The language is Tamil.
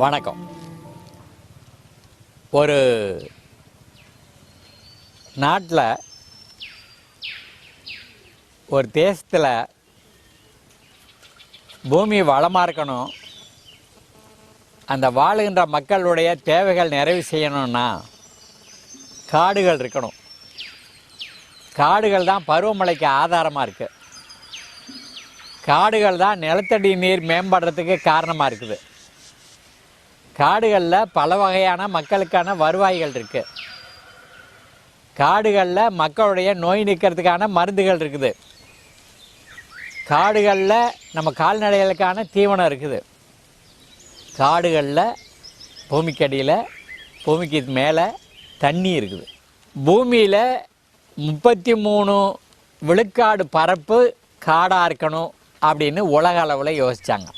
வணக்கம். ஒரு நாட்டில் ஒரு தேசத்தில் பூமி வளமாக இருக்கணும் அந்த வாழுகின்ற மக்களுடைய தேவைகள் நிறைவு செய்யணும்னா காடுகள் இருக்கணும். காடுகள் தான் பருவமழைக்கு ஆதாரமாக இருக்குது காடுகள் தான் நிலத்தடி நீர் மேம்படுறதுக்கு காரணமாக இருக்குது. காடுகளில் பல வகையான மக்களுக்கான வருவாய்கள் இருக்குது காடுகளில் மக்களுடைய நோய் நிற்கிறதுக்கான மருந்துகள் இருக்குது. காடுகளில் நம்ம கால்நடைகளுக்கான தீவனம் இருக்குது. காடுகளில் பூமிக்கடியில் பூமிக்கு மேலே தண்ணி இருக்குது. பூமியில் முப்பத்தி மூணு விழுக்காடு பரப்பு காடாக இருக்கணும் அப்படின்னு உலக அளவில் யோசித்தாங்க